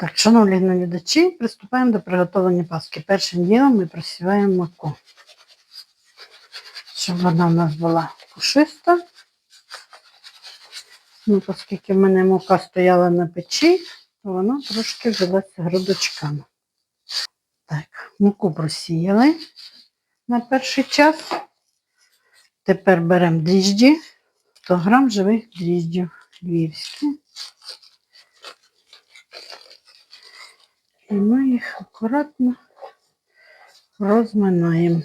Так, шановні глядачі, приступаємо до приготування паски. Першим ділом ми просіваємо муку, щоб вона в нас була пушиста. Ну, оскільки в мене мука стояла на печі, то вона трошки взялася грудочками. Так, муку просіяли на перший час. Тепер беремо дріжджі, 100 грам живих дріжджів львівські. І ми їх акуратно розминаємо.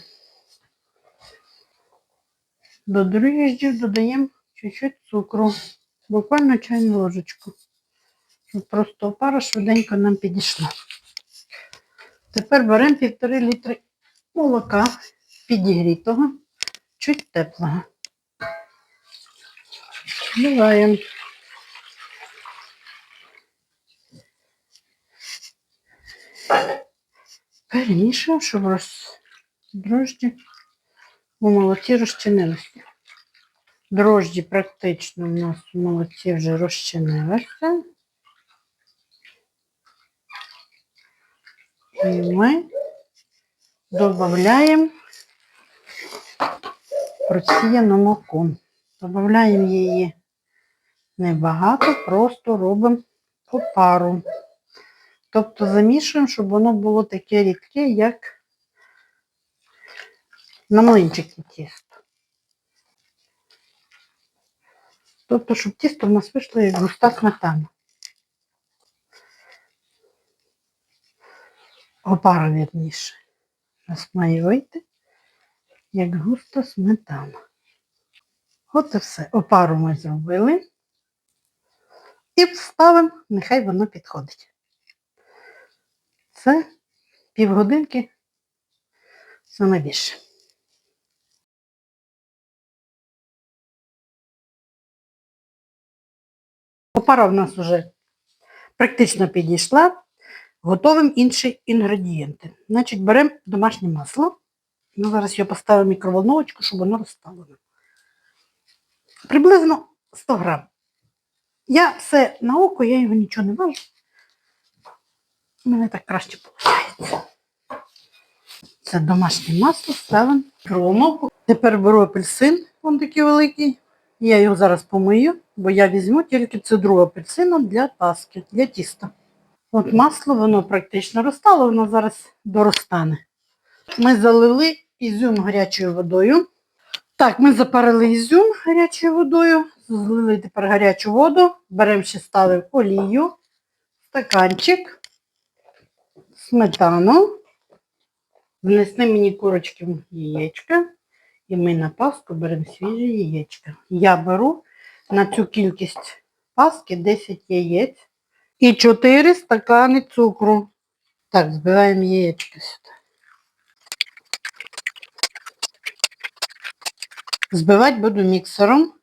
До дріжджів додаємо чуть-чуть цукру, буквально чайну ложечку, щоб просто опара швиденько нам підійшла. Тепер беремо півтори літри молока підігрітого, чуть теплого. Вливаємо. Перемішуємо, щоб роз... дрожджі у молоці розчинилися. Дрожджі практично у нас у молоці вже розчинилися. І ми додаємо просіяну муку. Додаємо її небагато, просто робимо по пару. Тобто замішуємо, щоб воно було таке рідке, як на млинчики тісто. Тобто, щоб тісто в нас вийшло як густа сметана. Опара, вірніше. Нас має вийти як густа сметана. От і все. Опару ми зробили. І вставимо, нехай воно підходить. Це півгодинки саме більше. Опара в нас вже практично підійшла. Готовимо інші інгредієнти. Значить, беремо домашнє масло. Ну, зараз я поставлю мікроволновочку, щоб воно розстало. Приблизно 100 грам. Я все на око, я його нічого не важу. Мене так краще виходить. Це домашнє масло, ставимо мікроволновку. Тепер беру апельсин, він такий великий. Я його зараз помию, бо я візьму тільки цедру апельсину для паски, для тіста. От масло, воно практично розстало, воно зараз доростане. Ми залили ізюм гарячою водою. Так, ми запарили ізюм гарячою водою, злили тепер гарячу воду, беремо ще ставимо олію, стаканчик, сметану, внесли мені курочки яєчка, і ми на паску беремо свіже яєчка. Я беру на цю кількість паски 10 яєць і 4 стакани цукру. Так, збиваємо яєчко сюди. Збивати буду міксером.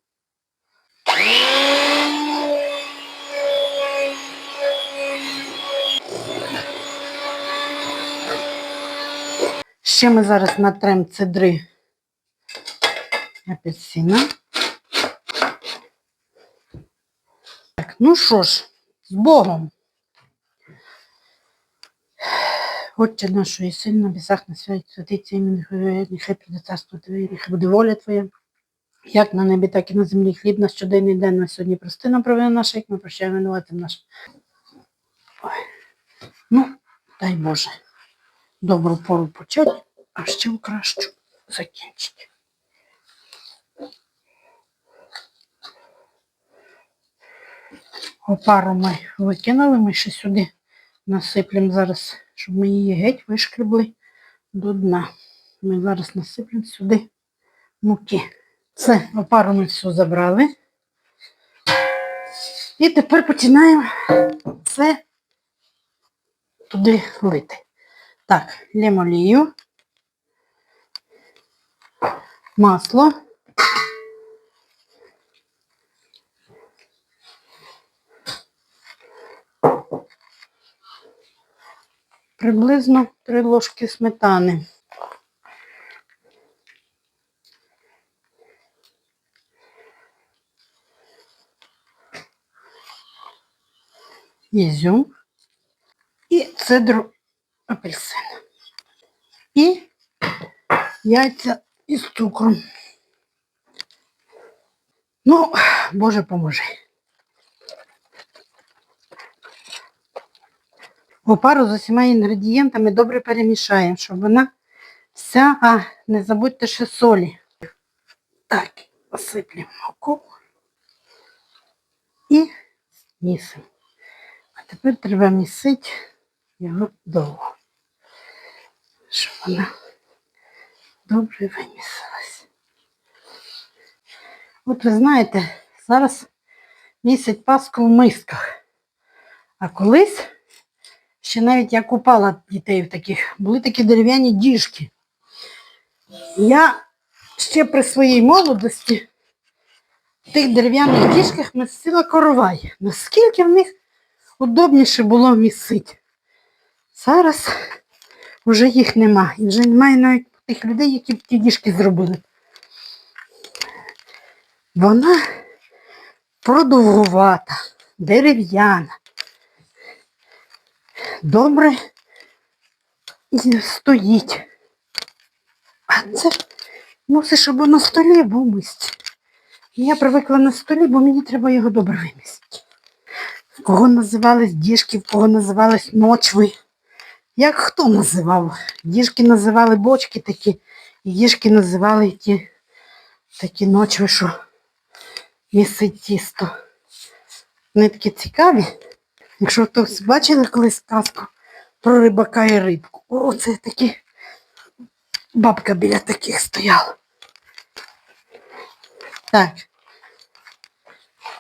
Ще ми зараз натрем цедри апельсина. Так, ну що ж, з Богом. Отче нашої сильно, бісах на святі, святиться імені нехай прийде царство Твоє, нехай буде воля Твоя. Як на небі, так і на землі. Хліб наш щоденний день на сьогодні прости нам провини наші, як ми прощаємо винуватим нашим. Ой. Ну, дай Боже, добру пору почати, а ще в кращу закінчити. Опару ми викинули, ми ще сюди насиплемо зараз, щоб ми її геть вишкребли до дна. Ми зараз насиплемо сюди муки. Це опару ми все забрали. І тепер починаємо це туди лити. Так, лємо олію, масло. Приблизно 3 ложки сметани. Ізюм. і цедру апельсин. І яйця із цукром. Ну, Боже поможи. Опару з усіма інгредієнтами добре перемішаємо, щоб вона вся, а не забудьте ще солі. Так, посиплемо муку і місимо. А тепер треба місити його довго, щоб вона добре вимісилась. От ви знаєте, зараз місять паску в мисках. А колись, ще навіть я купала дітей в таких, були такі дерев'яні діжки. Я ще при своїй молодості в тих дерев'яних діжках місила коровай. Наскільки в них удобніше було місити. Зараз вже їх нема. І вже немає навіть тих людей, які ті діжки зробили. Вона продовгувата, дерев'яна. Добре стоїть. А це мусить, щоб на столі був місць. Я привикла на столі, бо мені треба його добре вимістити. В кого називались діжки, в кого називались ночви. Як хто називав? Діжки називали бочки такі, і діжки називали ті такі ночви, що місить тісто. Вони такі цікаві. Якщо хтось бачили колись сказку про рибака і рибку. О, це такі бабка біля таких стояла. Так,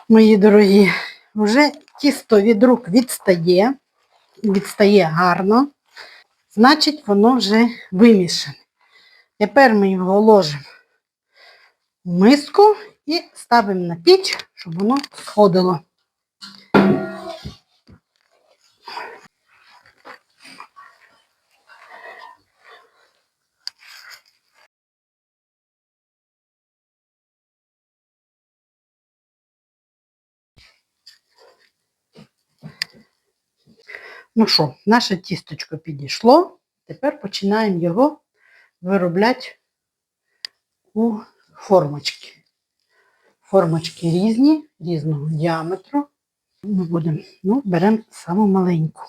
мої дорогі, вже тісто від рук відстає, відстає гарно, значить воно вже вимішане. Тепер ми його ложимо в миску і ставимо на піч, щоб воно сходило. Ну що, наше тісточко підійшло. Тепер починаємо його виробляти у формочки. Формочки різні, різного діаметру. Ми будемо, ну, беремо саму маленьку.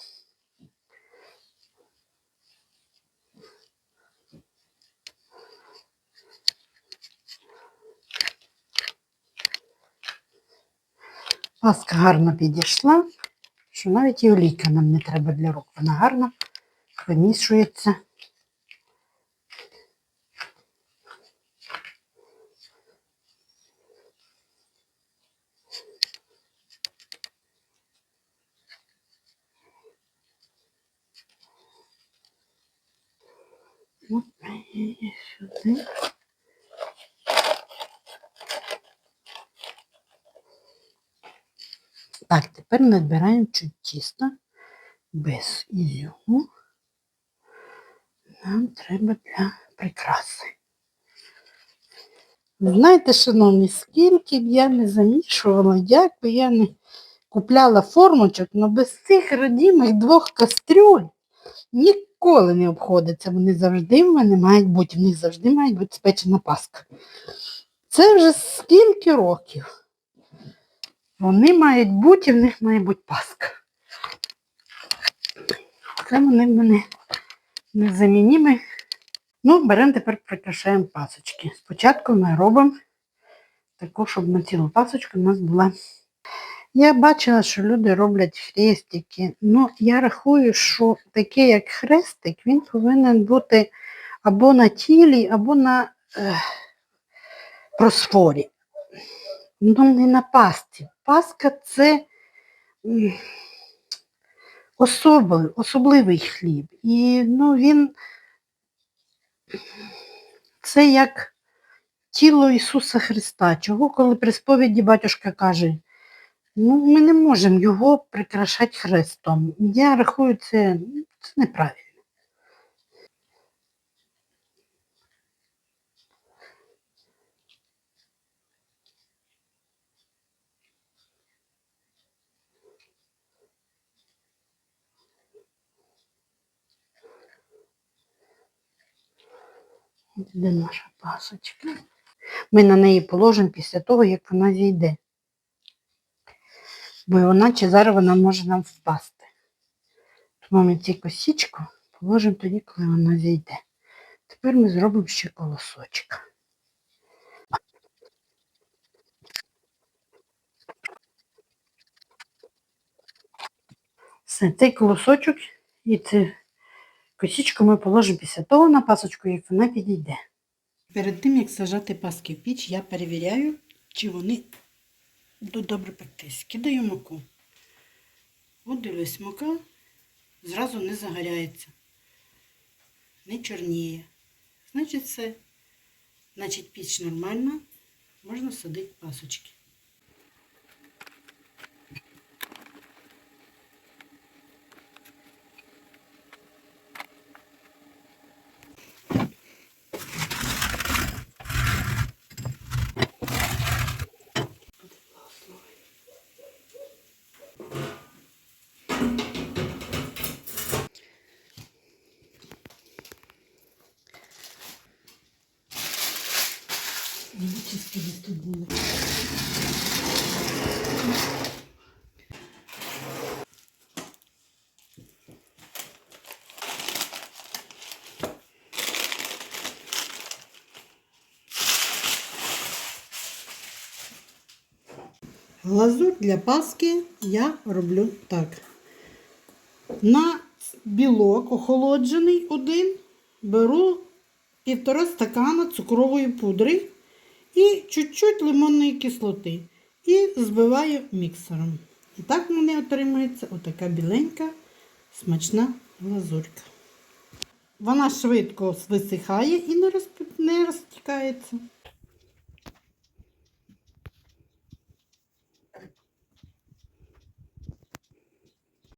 Паска гарно підійшла, що навіть і олійка нам не треба для рук. Вона гарно вимішується. От і сюди. Так, тепер набираємо чуть тіста без ізюму. Нам треба для прикраси. Знаєте, шановні, скільки б я не замішувала, як би я не купляла формочок, але без цих родімих двох кастрюль ніколи не обходиться. Вони завжди в мене мають бути, в них завжди має бути спечена паска. Це вже скільки років. Вони мають бути, і в них має бути паска. Це вони в мене незамінімі. Ну, беремо тепер прикрашаємо пасочки. Спочатку ми робимо таку, щоб на цілу пасочку у нас була. Я бачила, що люди роблять хрестики. Ну, я рахую, що такий як хрестик, він повинен бути або на тілі, або на е, просфорі. Ну, не на пасті. Паска це м, особливий, особливий хліб. І ну, він це як тіло Ісуса Христа. Чого, коли при сповіді батюшка каже, ну, ми не можемо його прикрашати хрестом. Я рахую, це, це неправильно. Де наша пасочка? Ми на неї положимо після того, як вона зійде. Бо іначе зараз вона може нам впасти. Тому ми цю косічку положимо тоді, коли вона зійде. Тепер ми зробимо ще колосочок. Все, цей колосочок і цю косічку ми положимо після того на пасочку, як вона підійде. Перед тим, як сажати паски в піч, я перевіряю, чи вони будуть добре пектись. Кидаю муку. От дивлюсь, мука зразу не загоряється, не чорніє. Значить, все. Значить, піч нормальна, можна садити пасочки. Глазурь для паски я роблю так. На білок охолоджений один беру півтора стакана цукрової пудри і чуть-чуть лимонної кислоти. І збиваю міксером. І так в мене отримується отака біленька смачна глазурька. Вона швидко висихає і не розтікається.